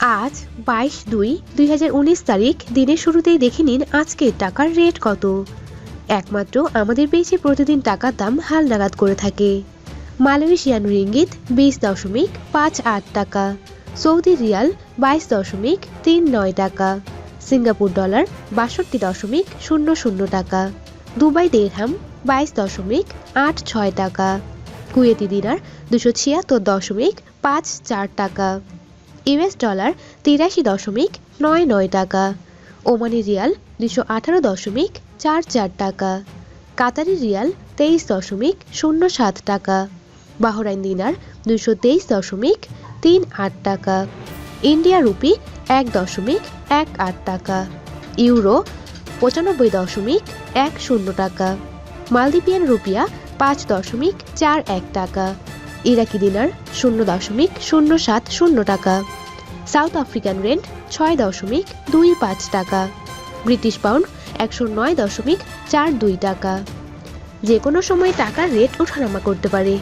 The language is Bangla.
আজ বাইশ দুই দুই তারিখ, দিনের শুরুতেই দেখে নিন আজকের টাকার রেট কত। একমাত্র আমাদের পেয়েছে প্রতিদিন টাকার দাম হাল নাগাদ করে থাকে। মালয়েশিয়ান রিঙ্গিত বিশ দশমিক পাঁচ আট টাকা, সৌদি রিয়াল বাইশ দশমিক তিন নয় টাকা, সিঙ্গাপুর ডলার বাষট্টি দশমিক শূন্য শূন্য টাকা, দুবাই দেড়হাম বাইশ দশমিক আট ছয় টাকা, কুয়েতি দিনার দুশো ছিয়াত্তর দশমিক পাঁচ চার টাকা। ইউএস ডলার তিরাশি দশমিক নয় নয় টাকা, ওমানি রিয়াল দুশো আঠারো দশমিক চার চার টাকা, কাতারি রিয়াল তেইশ দশমিক শূন্য সাত টাকা, বাহরাইন দিনার দুশো তেইশ দশমিক তিন আট টাকা, ইন্ডিয়া রুপি এক দশমিক এক আট টাকা, ইউরো পঁচানব্বই দশমিক এক শূন্য টাকা, মালদ্বীপিয়ান রুপিয়া পাঁচ দশমিক চার এক টাকা ইরাকি দিনার শূন্য দশমিক শূন্য সাত শূন্য টাকা। সাউথ আফ্রিকান রেন্ট ছয় দশমিক দুই পাঁচ টাকা। ব্রিটিশ পাউন্ড একশো নয় দশমিক চার দুই টাকা। যে কোনো সময় টাকার রেট ওঠানামা করতে পারে।